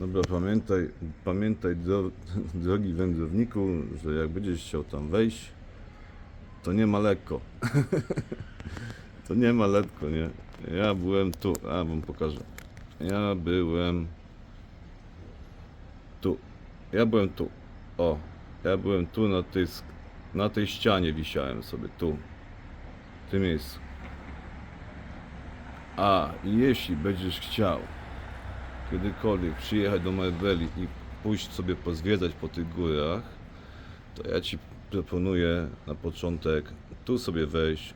Dobra, pamiętaj, pamiętaj dro, drogi wędrowniku, że jak będziesz chciał tam wejść, to nie ma lekko. to nie ma lekko, nie? Ja byłem tu, a wam pokażę. Ja byłem tu. Ja byłem tu. O, ja byłem tu na tej, na tej ścianie wisiałem sobie, tu. W tym miejscu. A, jeśli będziesz chciał kiedykolwiek przyjechać do Marbeli i pójść sobie pozwiedzać po tych górach, to ja Ci proponuję na początek tu sobie wejść,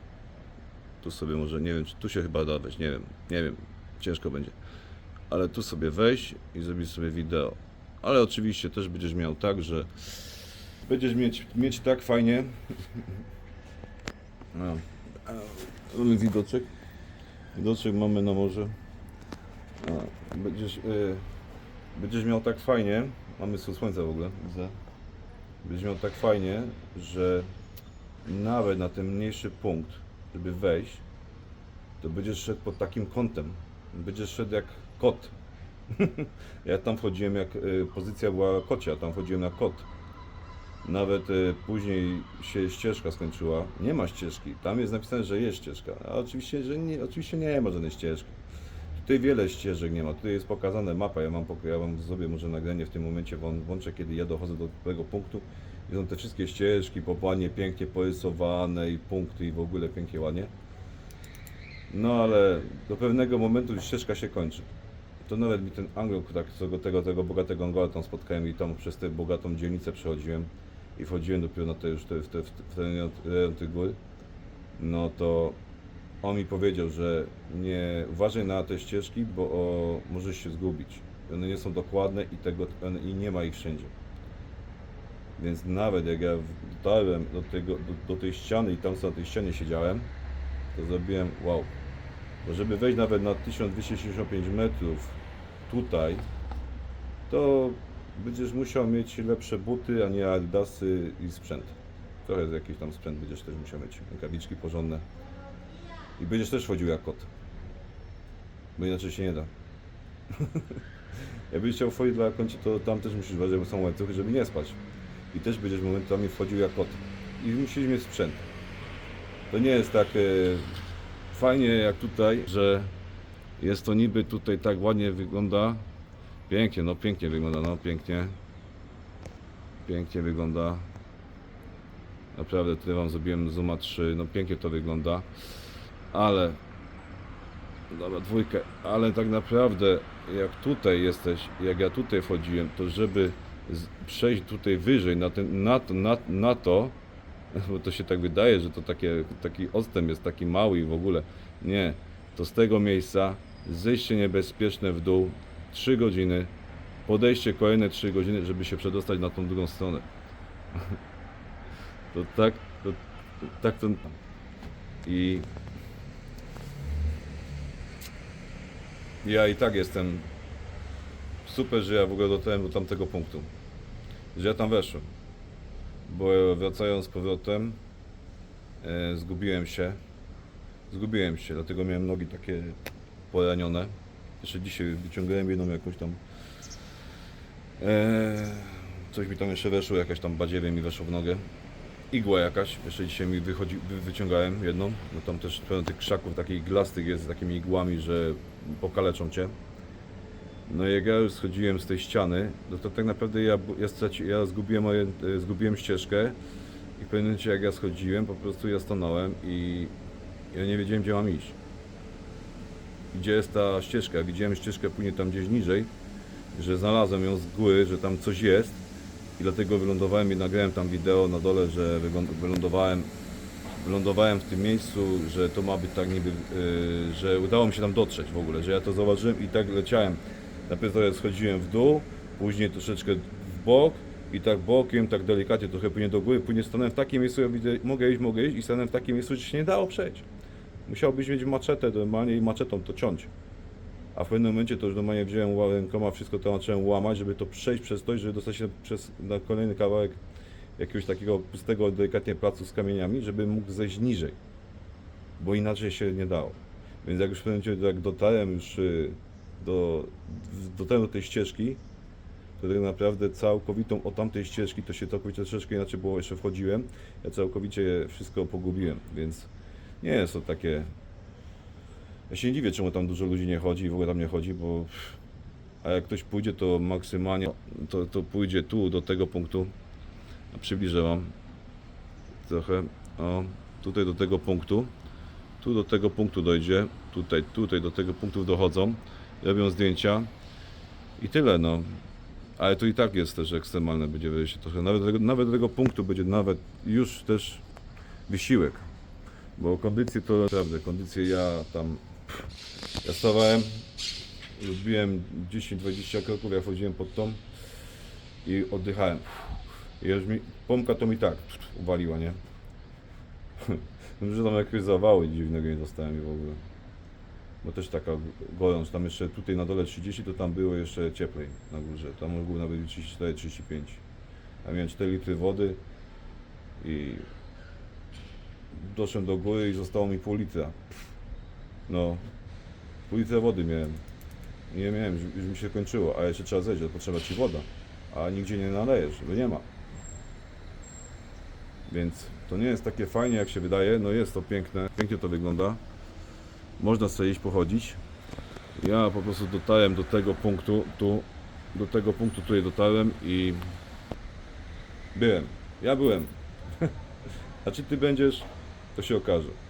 tu sobie może, nie wiem, czy tu się chyba da wejść, nie wiem, nie wiem, ciężko będzie, ale tu sobie wejść i zrobić sobie wideo. Ale oczywiście też będziesz miał tak, że będziesz mieć, mieć tak fajnie. No. Mamy widoczek. Widoczek mamy na morze. Będziesz, y, będziesz miał tak fajnie, mamy słońce w ogóle, widzę. Będziesz miał tak fajnie, że nawet na ten mniejszy punkt, żeby wejść, to będziesz szedł pod takim kątem. Będziesz szedł jak kot. ja tam wchodziłem jak y, pozycja była kocia, tam wchodziłem jak kot. Nawet y, później się ścieżka skończyła. Nie ma ścieżki. Tam jest napisane, że jest ścieżka. A oczywiście, że nie, oczywiście nie ma żadnej ścieżki. Tutaj wiele ścieżek nie ma. Tutaj jest pokazane mapa. Ja mam, ja mam sobie może nagranie w tym momencie włą- włączę, kiedy ja dochodzę do tego punktu. I są te wszystkie ścieżki, popłanie pięknie porysowane i punkty i w ogóle pięknie ładnie. No ale do pewnego momentu ścieżka się kończy. To nawet mi ten Anglo, tak, tego, tego, tego bogatego Angola tam spotkałem i tam przez tę bogatą dzielnicę przechodziłem i wchodziłem dopiero na te już te, w, te, w, te, w ten rejon tych gór, no to on mi powiedział, że nie uważaj na te ścieżki, bo o, możesz się zgubić. One nie są dokładne i, tego, i nie ma ich wszędzie. Więc nawet jak ja dotarłem do, tego, do, do tej ściany i tam sobie na tej ścianie siedziałem, to zrobiłem wow. Bo żeby wejść nawet na 1265 metrów tutaj, to będziesz musiał mieć lepsze buty, a nie adidasy i sprzęt. Trochę jakiś tam sprzęt będziesz też musiał mieć, rękawiczki porządne. I będziesz też chodził jak kot. Bo inaczej się nie da. Jakbyś chciał wchodzić dla końca, to tam też musisz uważać, bo są łańcuchy, żeby nie spać. I też będziesz momentami wchodził jak kot. I musisz mieć sprzęt. To nie jest tak e, fajnie jak tutaj, że jest to niby tutaj tak ładnie wygląda. Pięknie, no pięknie wygląda, no pięknie. Pięknie wygląda. Naprawdę tutaj wam zrobiłem zooma 3, no pięknie to wygląda. Ale Dobra, dwójkę, ale tak naprawdę jak tutaj jesteś, jak ja tutaj wchodziłem, to żeby z, przejść tutaj wyżej na, ten, na, to- na, na to, bo to się tak wydaje, że to takie, taki odstęp jest taki mały i w ogóle. Nie, to z tego miejsca zejście niebezpieczne w dół 3 godziny, podejście kolejne 3 godziny, żeby się przedostać na tą drugą stronę. To tak, to, tak to... I ja i tak jestem super, że ja w ogóle dotarłem do tamtego punktu. Że ja tam weszłem. Bo wracając z powrotem e, zgubiłem się. Zgubiłem się, dlatego miałem nogi takie poranione. Jeszcze dzisiaj wyciągałem jedną jakąś tam e, coś mi tam jeszcze weszło, jakaś tam badziewie mi weszło w nogę. Igła jakaś, jeszcze dzisiaj mi wychodzi, wy, wyciągałem jedną, no tam też pełno tych krzaków takich glastych jest z takimi igłami, że pokaleczą cię. No jak ja już schodziłem z tej ściany, no to tak naprawdę ja, ja, straci, ja zgubiłem, e, zgubiłem ścieżkę i w pewnym momencie jak ja schodziłem, po prostu ja stanąłem i ja nie wiedziałem gdzie mam iść. Gdzie jest ta ścieżka? Widziałem ścieżkę później tam gdzieś niżej, że znalazłem ją z góry, że tam coś jest i dlatego wylądowałem i nagrałem tam wideo na dole, że wylądowałem wylądowałem w tym miejscu, że to ma być tak niby, yy, że udało mi się tam dotrzeć w ogóle, że ja to zauważyłem i tak leciałem. Najpierw trochę schodziłem w dół, później troszeczkę w bok i tak bokiem, tak delikatnie trochę później do góry, później stanąłem w takim miejscu, ja widzę, mogę iść, mogę iść i stanąłem w takim miejscu, że się nie dało przejść. Musiałbyś mieć maczetę normalnie i maczetą to ciąć. A w pewnym momencie to już normalnie wziąłem rękoma, wszystko to zacząłem łamać, żeby to przejść przez to, żeby dostać się przez, na kolejny kawałek jakiegoś takiego pustego, delikatnie placu z kamieniami, żeby mógł zejść niżej. Bo inaczej się nie dało. Więc jak już w pewnym momencie jak dotarłem już y, do, dotarłem do tej ścieżki, to tak naprawdę całkowitą od tamtej ścieżki to się całkowicie troszeczkę inaczej było, jeszcze wchodziłem. Ja całkowicie wszystko pogubiłem, więc nie jest to takie. Ja się nie dziwię, czemu tam dużo ludzi nie chodzi i w ogóle tam nie chodzi, bo. A jak ktoś pójdzie, to maksymalnie to, to pójdzie tu do tego punktu. Przybliżę wam trochę. O, tutaj do tego punktu. Tu do tego punktu dojdzie. Tutaj, tutaj do tego punktu dochodzą. Robią zdjęcia. I tyle, no. Ale to i tak jest też ekstremalne będzie wejście trochę. Nawet nawet do tego punktu będzie nawet już też wysiłek. Bo kondycję to naprawdę, kondycję ja tam. Ja stawałem, robiłem 10-20 kroków, ja wchodziłem pod tą i oddychałem. Już mi, pompka to mi tak uwaliła, nie? Że tam jakieś zawały dziwnego nie dostałem i w ogóle. Bo też taka gorąc, tam jeszcze tutaj na dole 30, to tam było jeszcze cieplej na górze. Tam było nawet 34-35. Ja miałem 4 litry wody i doszedłem do góry i zostało mi pół litra. No, pół litra wody miałem. Nie miałem, już, mi się kończyło, a jeszcze trzeba zejść, potrzeba ci woda. A nigdzie nie nalejesz, bo nie ma. Więc to nie jest takie fajnie jak się wydaje, no jest to piękne, pięknie to wygląda. Można sobie iść pochodzić. Ja po prostu dotarłem do tego punktu, tu, do tego punktu tutaj dotarłem i byłem. Ja byłem. A czy ty będziesz, to się okaże.